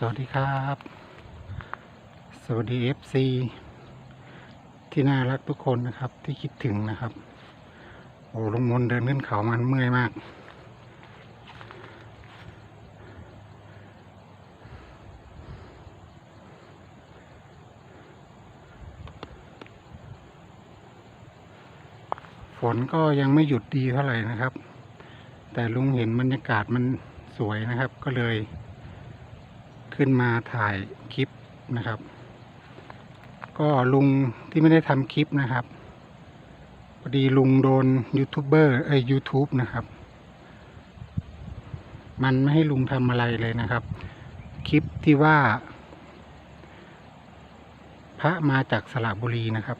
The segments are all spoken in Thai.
สวัสดีครับ สวัสดี FC ที่น่ารักทุกคนนะครับ ที่คิดถึงนะครับ โอ้ลุงมนเดินขึ้นเขามันเมื่อยมาก ฝนก็ยังไม่หยุดดีเท่าไหร่นะครับ แต่ลุงเห็นบรรยากาศมันสวยนะครับ ก็เลย ขึ้นมาถ่ายคลิปนะครับ ก็ลุงที่ไม่ได้ทำคลิปนะครับพอดีลุงโดนยูทูบเบอร์เอ้ยยูทูบนะครับ มันไม่ให้ลุงทำอะไรเลยนะครับ คลิปที่ว่า พระมาจากสระบุรีนะครับ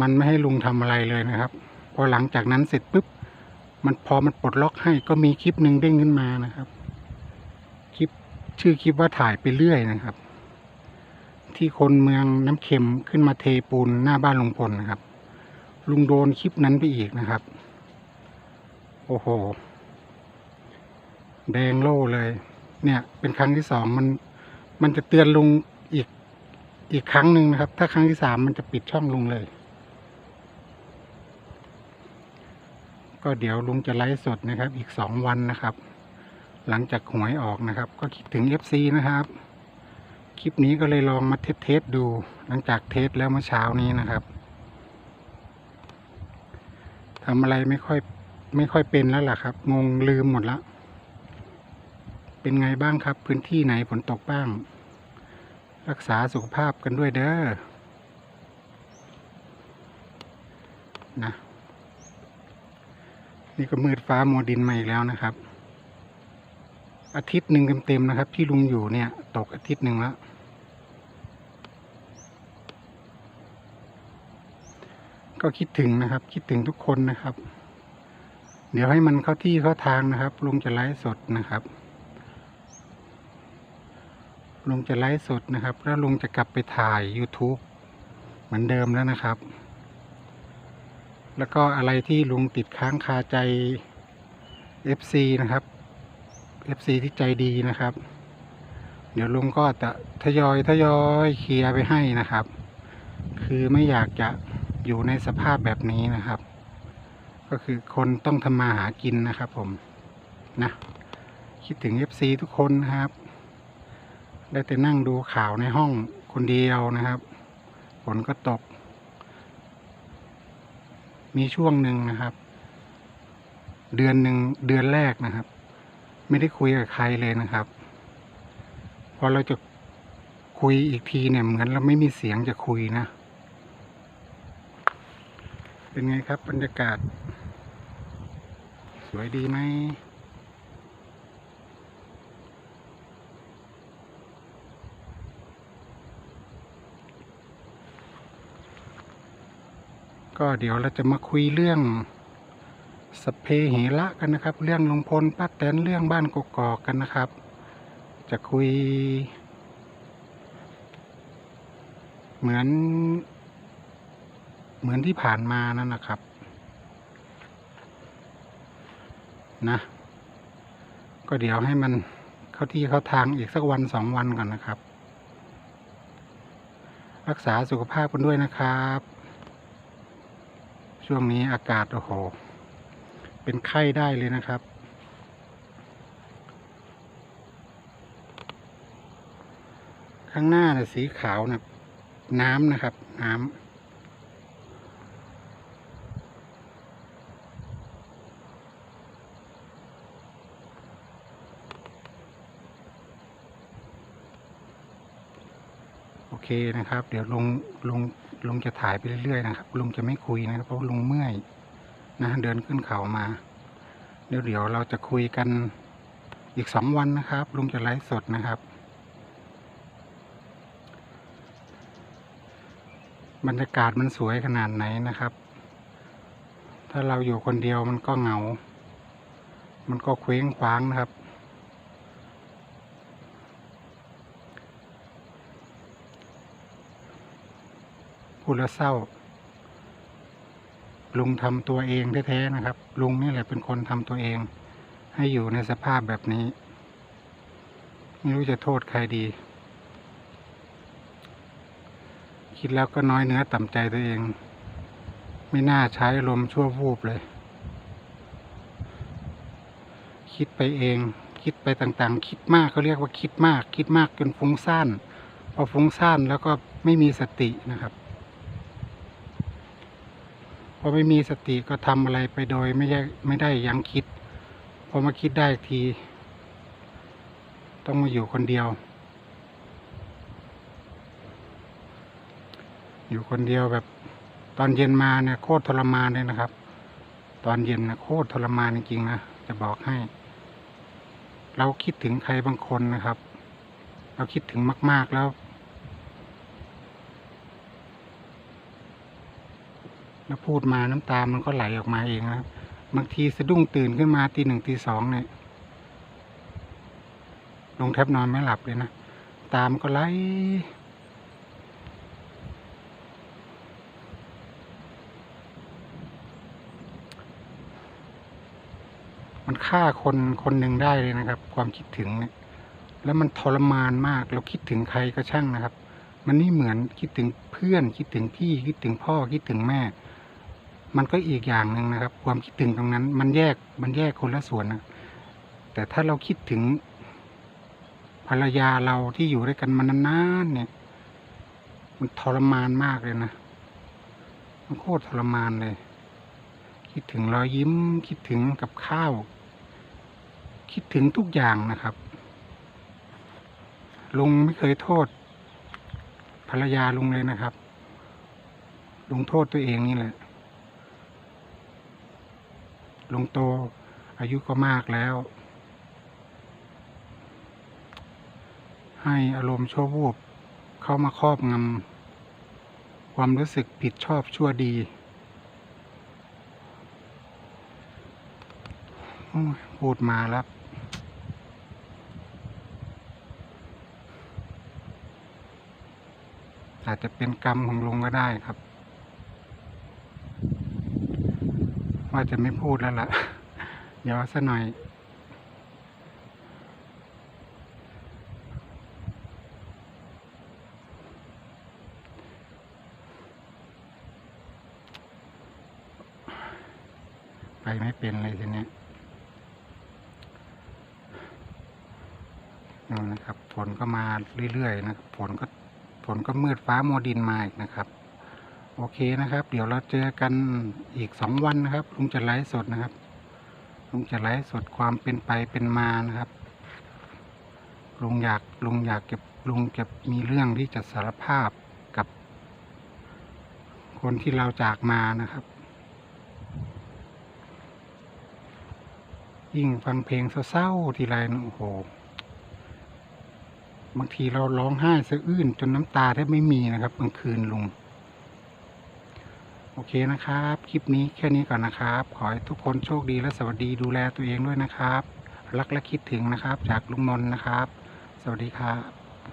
มันไม่ให้ลุงทำอะไรเลยนะครับ พอหลังจากนั้นเสร็จปุ๊บ มันพอมันปลดล็อกให้ก็มีคลิปหนึ่งเด้งขึ้นมานะครับ ชื่อคลิปว่าถ่ายไปเรื่อยนะครับ ที่คนเมืองน้ำเค็มขึ้นมาเทปูนหน้าบ้านลุงพลนะครับ ลุงโดนคลิปนั้นไปอีกนะครับ โอ้โห แดงโล่เลย เนี่ย เป็นครั้งที่สองมัน มันจะเตือนลุงอีกอีกครั้งหนึ่งนะครับ ถ้าครั้งที่สามมันจะปิดช่องลุงเลย ก็เดี๋ยวลุงจะไลฟ์สดนะครับ อีกสองวันนะครับ หลังจากหวยออกนะครับ ก็คิดถึง FC นะครับ คลิปนี้ก็เลยลองมาเทสเทสดู หลังจากเทสแล้วเมื่อเช้านี้นะครับทำอะไรไม่ค่อยไม่ค่อยเป็นแล้วล่ะครับ งงลืมหมดละ เป็นไงบ้างครับ พื้นที่ไหนฝนตกบ้าง รักษาสุขภาพกันด้วยเด้อนะนี่ก็มืดฟ้ามัวดินมาอีกแล้วนะครับ อาทิตย์หนึ่งเต็มๆนะครับ ที่ลุงอยู่เนี่ย ตกอาทิตย์หนึ่งแล้วก็คิดถึงนะครับ คิดถึงทุกคนนะครับ เดี๋ยวให้มันเข้าที่เข้าทางนะครับ ลุงจะไลฟ์สดนะครับลุงจะไลฟ์สดนะครับ แล้วลุงจะกลับไปถ่าย YouTube เหมือนเดิมแล้วนะครับ แล้วก็อะไรที่ลุงติดค้างคาใจ FC นะครับ FC ที่ใจดีนะครับ เดี๋ยวลุงก็จะทยอยทยอยเคลียร์ไปให้นะครับ คือไม่อยากจะอยู่ในสภาพแบบนี้นะครับ ก็คือคนต้องทำมาหากินนะครับ ผมนะคิดถึง FC ทุกคนนะครับ ได้แต่นั่งดูข่าวในห้องคนเดียวนะครับฝนก็ตก มีช่วงหนึ่งนะครับ เดือนหนึ่งเดือนแรกนะครับ ไม่ได้คุยกับใครเลยนะครับ พอเราจะคุยอีกทีเนี่ยเหมือนเราไม่มีเสียงจะคุยนะ เป็นไงครับ บรรยากาศ สวยดีไหมก็เดี๋ยวเราจะมาคุยเรื่อง สเพเหระกันนะครับ เรื่องลุงพลป้าแตนเรื่องบ้านกกอกกันนะครับ จะคุย เหมือน เหมือนที่ผ่านมานั่นนะครับ นะ ก็เดี๋ยวให้มันเข้าที่เข้าทางอีกสักวันสองวันก่อนนะครับ รักษาสุขภาพกันด้วยนะครับ ช่วงนี้อากาศโอ้โห เป็นไข้ได้เลยนะครับ ข้างหน้าน่ะสีขาวนะน้ำนะครับ น้ำโอเคนะครับ เดี๋ยวลุงลุงลุงจะถ่ายไปเรื่อยๆนะครับลุงจะไม่คุยนะครับเพราะลุงเมื่อย นะเดินขึ้นเขามา เดี๋ยวเดี๋ยวเราจะคุยกันอีกสองวันนะครับ ลุงจะไลฟ์สดนะครับ บรรยากาศมันสวยขนาดไหนนะครับ ถ้าเราอยู่คนเดียวมันก็เหงา มันก็เคว้งคว้างนะครับพูดแล้วเศร้า ลุงทำตัวเองแท้ๆนะครับ ลุงนี่แหละเป็นคนทำตัวเอง ให้อยู่ในสภาพแบบนี้ ไม่รู้จะโทษใครดี คิดแล้วก็น้อยเนื้อต่ำใจตัวเอง ไม่น่าใช้ลมชั่ววูบเลย คิดไปเอง คิดไปต่างๆ คิดมากเขาเรียกว่าคิดมาก คิดมากจนฟุ้งซ่านพอฟุ้งซ่านแล้วก็ไม่มีสตินะครับ พอไม่มีสติก็ทำอะไรไปโดยไม่ได้ไม่ได้ยังคิด พอมาคิดได้ที ต้องมาอยู่คนเดียว อยู่คนเดียวแบบตอนเย็นมาเนี่ยโคตรทรมานเลยนะครับ ตอนเย็นนะโคตรทรมานจริงๆนะจะบอกให้ เราคิดถึงใครบางคนนะครับ เราคิดถึงมาก ๆแล้ว แล้วพูดมาน้ำตามันก็ไหลออกมาเองครับ บางทีสะดุ้งตื่นขึ้นมาตีหนึ่งตีสองเนี่ยลงแทบนอนไม่หลับเลยนะ ตามก็ไหลมันฆ่าคนคนหนึ่งได้เลยนะครับ ความคิดถึงเนี่ย แล้วมันทรมานมากเราคิดถึงใครก็ช่างนะครับ มันนี่เหมือนคิดถึงเพื่อนคิดถึงพี่คิดถึงพ่อคิดถึงแม่ มันก็อีกอย่างหนึ่งนะครับ ความคิดถึงตรงนั้น มันแยกมันแยกคนละส่วนนะแต่ถ้าเราคิดถึงภรรยาเราที่อยู่ด้วยกันมานานๆเนี่ย มันทรมานมากเลยนะมันโคตรทรมานเลย คิดถึงรอยยิ้ม คิดถึงกับข้าว คิดถึงทุกอย่างนะครับลุงไม่เคยโทษ ภรรยาลุงเลยนะครับลุงโทษตัวเองนี่แหละ ลุงโต อายุก็มากแล้ว ให้อารมณ์ชั่ววูบเข้ามาครอบงำความรู้สึกผิดชอบชั่วดีพูดมาแล้วอาจจะเป็นกรรมของลุงก็ได้ครับ ว่าจะไม่พูดแล้วล่ะ เดี๋ยวสักหน่อย ไปไม่เป็นเลยทีนี้นู่นะครับ ฝนก็มาเรื่อยๆนะครับ ฝนก็ฝนก็มืดฟ้าโมดินมาอีกนะครับ โอเคนะครับ เดี๋ยวเราเจอกันอีกสองวันนะครับลุงจะไลฟ์สดนะครับลุงจะไลฟ์สดความเป็นไปเป็นมานะครับลุงอยากลุงอยากเก็บลุงจะมีเรื่องที่จะสารภาพกับ คนที่เราจากมานะครับยิ่งฟังเพลงเศร้าๆทีไรโอ้โห บางทีเราร้องไห้สะอื้นจนน้ำตาแทบไม่มีนะครับกลางคืนลุง โอเคนะครับ คลิปนี้แค่นี้ก่อนนะครับ ขอให้ทุกคนโชคดีและสวัสดีดูแลตัวเองด้วยนะครับ รักและคิดถึงนะครับ จากลุงนนท์นะครับ สวัสดีครับ